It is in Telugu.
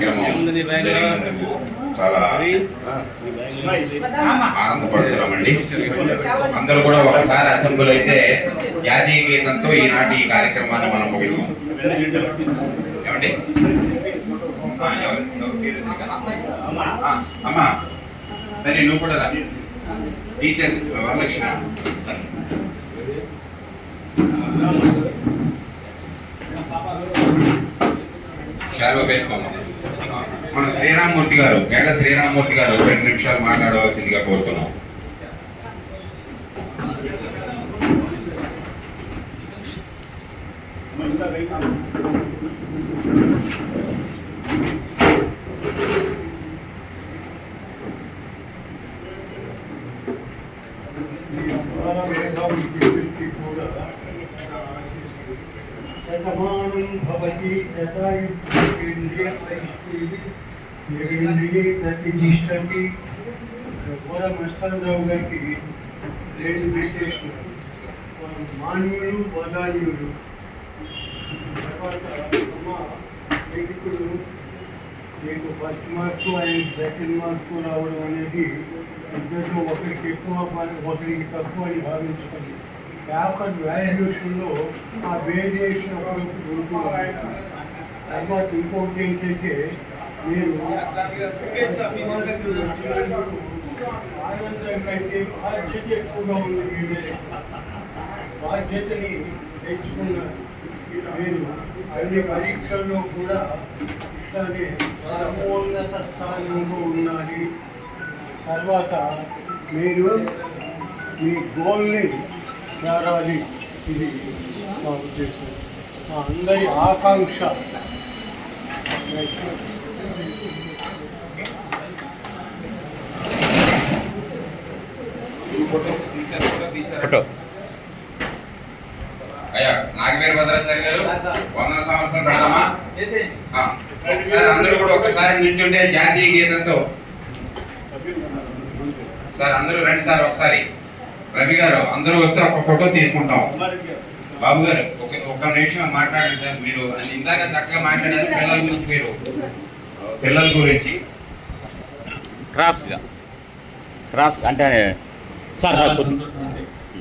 కార్యక్రమం చాలా అందరూ కూడా ఒకసారి అసెంబ్లీ అయితే జాతీయ గీతంతో ఈనాటి ఈ కార్యక్రమాన్ని మనం ముగిస్తాం. ఏమండి? అమ్మా. సరే నువ్వు కూడా రా. టీచర్స్ వరలక్ష్మి. సరే. శాలువా మన శ్రీరామ్మూర్తి గారు గంట శ్రీరామ్మూర్తి గారు రెండు నిమిషాలు మాట్లాడవలసిందిగా కోరుతున్నాం శతమానం భవతి శతాయుంద్రియ ప్రతిష్టతి వరమస్తానరావు గారికి రెండు విశేషణలు వారు మానవులు వదాన్యులు తర్వాత అమ్మ మీకు ఇప్పుడు మీకు first mark and second mark రావడం అనేది ఇద్దరిలో ఒకరికి ఎక్కువ పని- ఒకరికి తక్కువ అని భావించుకోండి పేపర్ వాల్యుయేషన్లో ఆ వేరియేషన్ అప్పుడప్పుడు తర్వాత ఇంకొకటి ఏంటంటే మీరు ఆనందం కంటే బాధ్యత ఎక్కువగా ఉంది మీరు బాధ్యతని తెచ్చుకున్నారు. మీరు అన్ని పరీక్షల్లో కూడా ఇట్లానే సర్వోన్నత స్థానంలో ఉన్నది తర్వాత మీరు మీ గోల్ని చేరాలి ఇది మా ఉద్దేశం. మా అందరి ఆకాంక్ష. ఫోటో అయ్యా నాగవీర భద్రాచారి గారు వందన సమర్పణ పెడదామా? ఆ, ఒకసారి అందరూ కూడా ఒకసారి నిల్చుంటే జాతీయ గీతంతో. సార్ అందరూ రండి సార్ ఒకసారి. రవి గారు అందరూ వస్తే ఒక ఫోటో తీసుకుంటాం. బాబు గారు ఒక ఒక నిమిషం మాట్లాడండి సార్ మీరు ఇందాక చక్కగా మాట్లాడారు పిల్లల గురించి మీరు. పిల్లల గురించి. క్రాస్గా. క్రాస్ అంటే సార్